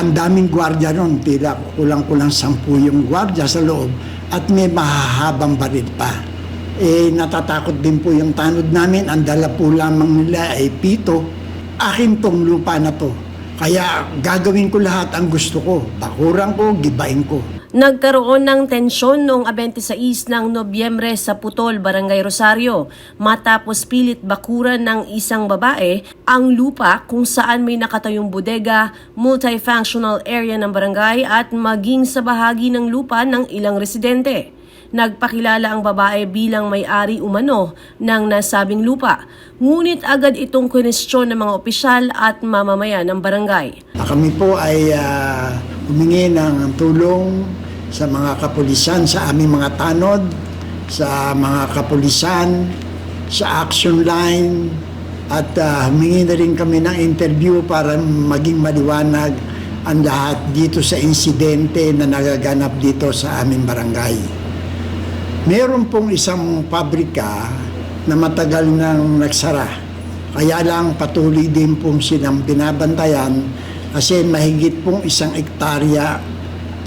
ang daming gwardiya ron, tila kulang-kulang sampu yung gwardiya sa loob at may mahahabang baril pa. Eh, natatakot din po yung tanod namin, ang dala po lamang nila ay pito. Akin tong lupa na to. Kaya gagawin ko lahat ang gusto ko. Bakuran ko, gibain ko. Nagkaroon ng tensyon noong 26 ng Nobyembre sa Putol, Barangay Rosario matapos pilit bakuran ng isang babae ang lupa kung saan may nakatayong bodega, multifunctional area ng barangay at maging sa bahagi ng lupa ng ilang residente. Nagpakilala ang babae bilang may-ari umano ng nasabing lupa. Ngunit agad itong kwestiyon ng mga opisyal at mamamayan ng barangay. Kami po ay ah, humingi ng tulong sa mga kapulisan, sa aming mga tanod, sa mga kapulisan, sa action line, at ah, humingi na rin kami ng interview para maging maliwanag ang lahat dito sa insidente na nagaganap dito sa aming barangay. Meron pong isang pabrika na matagal nang nagsara. Kaya lang patuloy din pong silang binabantayan kasi mahigit pong isang ektarya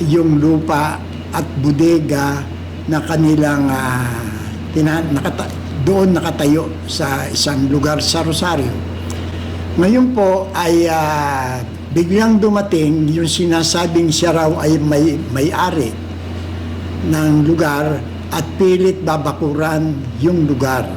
yung lupa at bodega na kanilang ah, tina- nakata- doon nakatayo sa isang lugar sa Rosario. Ngayon po ay ah, biglang dumating yung sinasabing siya raw ay may may-ari ng lugar at pilit babakuran yung lugar.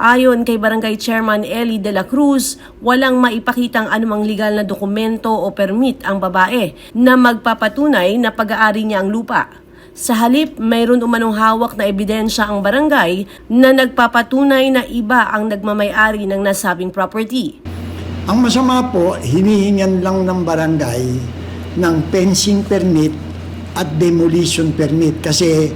Ayon kay Barangay Chairman Eli de la Cruz, walang maipakitang anumang legal na dokumento o permit ang babae na magpapatunay na pag-aari niya ang lupa. Sa halip, mayroon umanong hawak na ebidensya ang barangay na nagpapatunay na iba ang nagmamayari ng nasabing property. Ang masama po, hinihingan lang ng barangay ng fencing permit at demolition permit kasi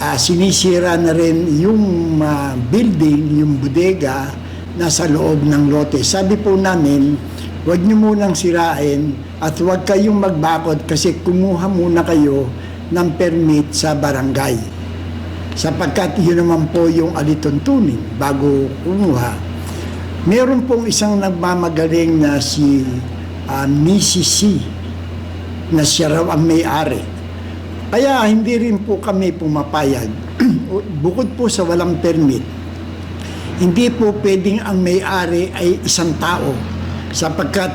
ah, sinisira na rin yung ah, building, yung bodega nasa loob ng lote. Sabi po namin, huwag niyo munang sirain at huwag kayong magbakod kasi kumuha muna kayo ng permit sa barangay sapagkat yun naman po yung alituntunin bago kumuha. Meron pong isang nagmamagaling na si uh, Mrs. C na siya raw ang may-ari. Kaya hindi rin po kami pumapayag. Bukod po sa walang permit, hindi po pwedeng ang may-ari ay isang tao sapagkat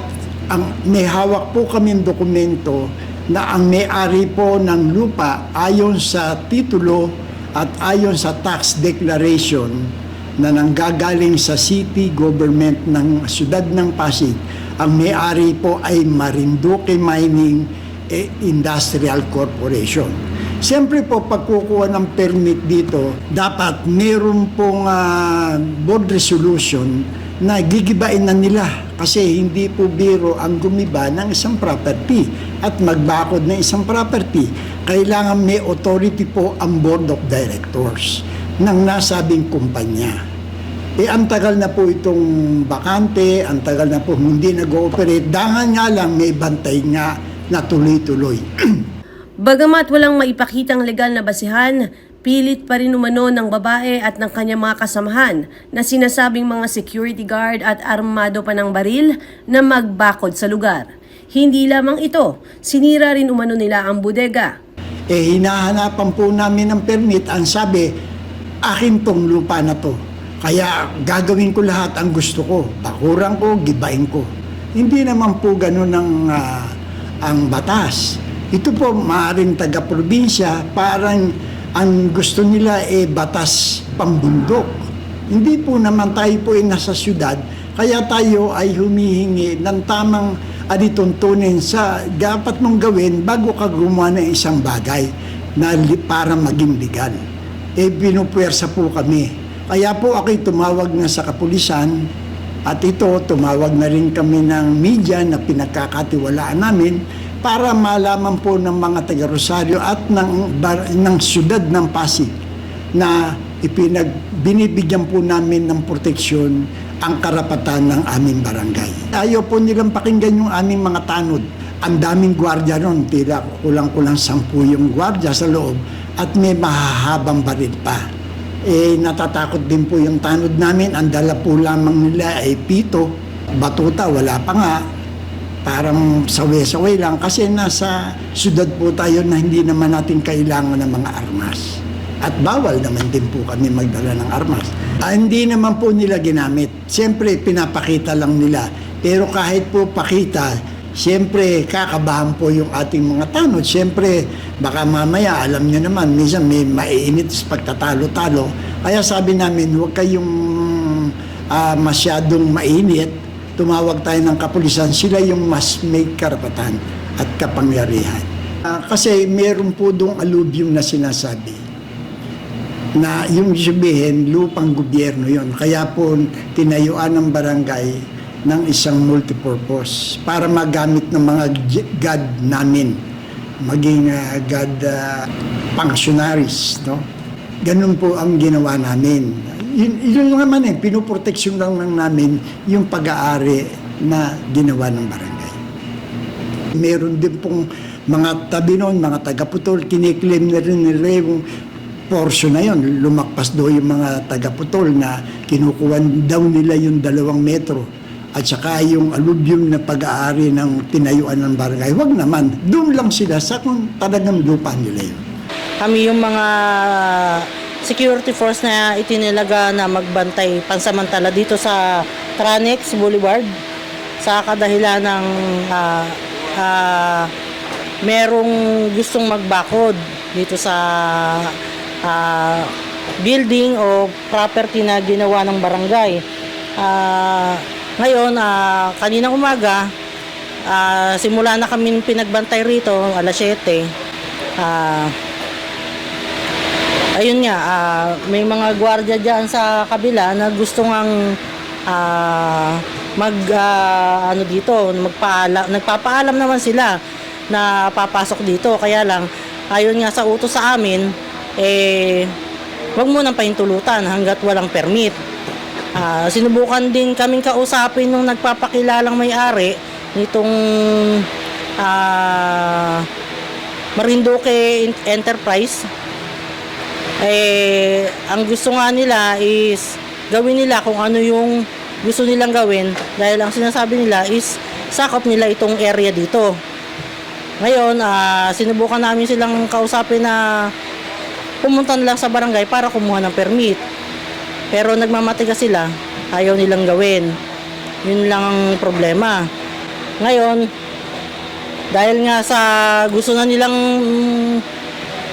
ang may hawak po kami dokumento na ang may-ari po ng lupa ayon sa titulo at ayon sa tax declaration na nanggagaling sa city government ng siyudad ng Pasig, ang may-ari po ay Marinduque Mining eh, Industrial Corporation. Siyempre po, pagkukuha ng permit dito, dapat meron pong ah, board resolution na gigibain na nila kasi hindi po biro ang gumiba ng isang property at magbakod ng isang property. Kailangan may authority po ang board of directors ng nasabing kumpanya. Eh, ang tagal na po itong bakante, ang tagal na po hindi nag-ooperate. Dangan nga lang may bantay nga na tuloy-tuloy. Bagamat walang maipakitang legal na basihan, pilit pa rin umano ng babae at ng kanyang mga kasamahan na sinasabing mga security guard at armado pa ng baril na magbakod sa lugar. Hindi lamang ito, sinira rin umano nila ang bodega. eh, hinahanapan po namin ng permit. Ang sabi, akin tong lupa na to. Kaya gagawin ko lahat ang gusto ko. Bakuran ko, gibain ko. Hindi naman po ganun ang, ah, ang batas. Ito po, maaaring taga-probinsya, parang ang gusto nila eh batas pambundok. Hindi po naman tayo po ay nasa syudad, kaya tayo ay humihingi ng tamang alituntunin sa dapat mong gawin bago ka gumawa ng isang bagay na para maging legal. Eh, pinupwersa po kami. Kaya po ako'y tumawag na sa kapulisan at ito, tumawag na rin kami ng media na pinagkakatiwalaan namin para malaman po ng mga taga Rosario at ng, bar- ng syudad ng Pasig na ipinag, binibigyan po namin ng proteksyon ang karapatan ng aming barangay. Ayaw po nilang pakinggan yung aming mga tanod. Ang daming gwardiya ron, tila kulang-kulang sampu yung gwardiya sa loob at may mahahabang baril pa. Eh, natatakot din po yung tanod namin. Ang dala po lamang nila ay pito, batuta, wala pa nga. parang sawe-sawe lang kasi nasa syudad po tayo na hindi naman natin kailangan ng mga armas. At bawal naman din po kami magdala ng armas. Ah, hindi naman po nila ginamit. Siyempre, pinapakita lang nila. Pero kahit po pakita, siyempre, kakabahan po yung ating mga tanod. Siyempre, baka mamaya, alam nyo naman, minsan may maiinit pagtatalo-talo. Kaya sabi namin, huwag kayong ah, masyadong mainit. Tumawag tayo ng kapulisan. Sila yung mas may karapatan at kapangyarihan. Ah, kasi meron po doong alluvium na sinasabi na yung sabihin, lupang gobyerno yon. Kaya po tinayuan ng barangay ng isang multipurpose para magamit ng mga God namin, maging ah, God ah, functionaries. No? Ganun po ang ginawa namin. Yun, yun naman eh, pinuproteksyon lang, lang namin yung pag-aari na ginawa ng barangay. Meron din pong mga tabi noon, mga taga-putol, kiniklaim na rin nila yung portion na yon lumakpas daw yung mga taga-putol na kinukuha daw nila yung dalawang metro at saka yung alluvium na pag-aari ng tinayuan ng barangay. Huwag naman, doon lang sila sa kung talagang lupa nila yun. Kami yung mga security force na itinilaga na magbantay pansamantala dito sa Tranex Boulevard sa kadahilan ng ah, ah, merong gustong magbakod dito sa ah, building o property na ginawa ng barangay. Ah, ngayon, ah, kaninang umaga, ah, simula na kami pinagbantay rito, alas 7. Ah, ayun nga, ah, may mga gwardiya dyan sa kabila na gusto ngang ah, mag ah, ano dito, magpaala, nagpapaalam naman sila na papasok dito. Kaya lang, ayon nga sa utos sa amin, eh, wag mo nang pahintulutan hanggat walang permit. Ah, sinubukan din kaming kausapin nung nagpapakilalang may-ari nitong ah, Marinduque Enterprise eh, ang gusto nga nila is gawin nila kung ano yung gusto nilang gawin dahil ang sinasabi nila is sakop nila itong area dito. Ngayon, ah, sinubukan namin silang kausapin na pumunta na lang sa barangay para kumuha ng permit. Pero nagmamatigas sila, ayaw nilang gawin. Yun lang ang problema. Ngayon, dahil nga sa gusto na nilang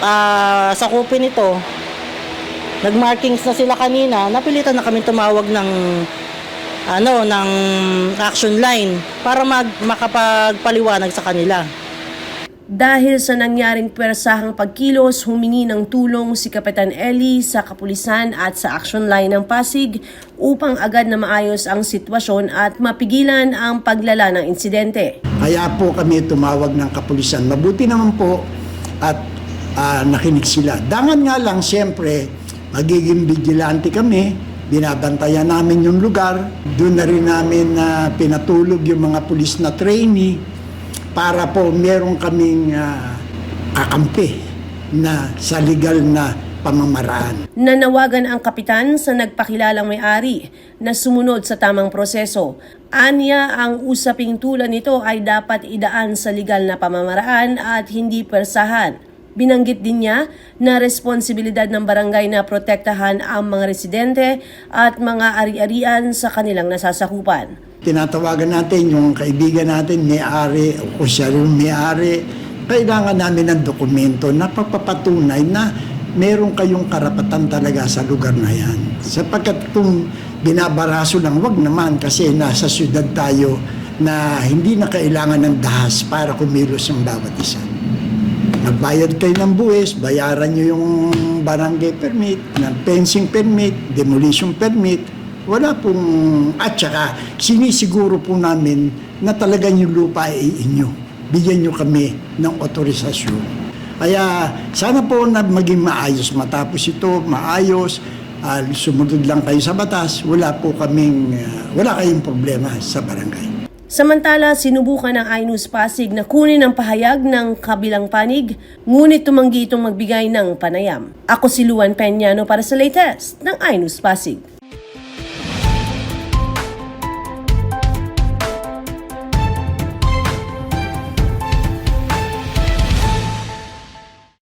ah, sakupin ito, nagmarkings na sila kanina, napilitan na kami tumawag ng ano, ng action line para mag, makapagpaliwanag sa kanila. Dahil sa nangyaring pwersahang pagkilos, humingi ng tulong si Kapitan Eli sa kapulisan at sa action line ng Pasig upang agad na maayos ang sitwasyon at mapigilan ang paglala ng insidente. Kaya po kami tumawag ng kapulisan. Mabuti naman po at ah, nakinig sila. Dangan nga lang, siyempre, magiging vigilante kami. Binabantayan namin yung lugar. Doon na rin namin na pinatulog yung mga pulis na trainee para po meron kaming ah, kakampi na sa legal na pamamaraan. Nanawagan ang kapitan sa nagpakilalang may-ari na sumunod sa tamang proseso. Anya ang usaping tulad nito ay dapat idaan sa legal na pamamaraan at hindi persahan. Binanggit din niya na responsibilidad ng barangay na protektahan ang mga residente at mga ari-arian sa kanilang nasasakupan. tinatawagan natin yung kaibigan natin, may-ari, o siya yung may-ari, kailangan namin ng dokumento na papapatunay na meron kayong karapatan talaga sa lugar na yan. Sapagkat kung binabaraso lang, wag naman kasi nasa syudad tayo na hindi na kailangan ng dahas para kumilos ang bawat isa. Nagbayad kayo ng buwis, bayaran nyo yung barangay permit, ng fencing permit, demolition permit, wala pong, at saka sinisiguro po namin na talagang yung lupa ay inyo. Bigyan nyo kami ng otorisasyon. Kaya sana po na maging maayos. Matapos ito, maayos, ah, sumunod lang kayo sa batas, wala po kaming, ah, wala kayong problema sa barangay. Samantala, sinubukan ng iNews Pasig na kunin ang pahayag ng kabilang panig, ngunit tumanggi itong magbigay ng panayam. Ako si Luan Peñano para sa latest ng iNews Pasig.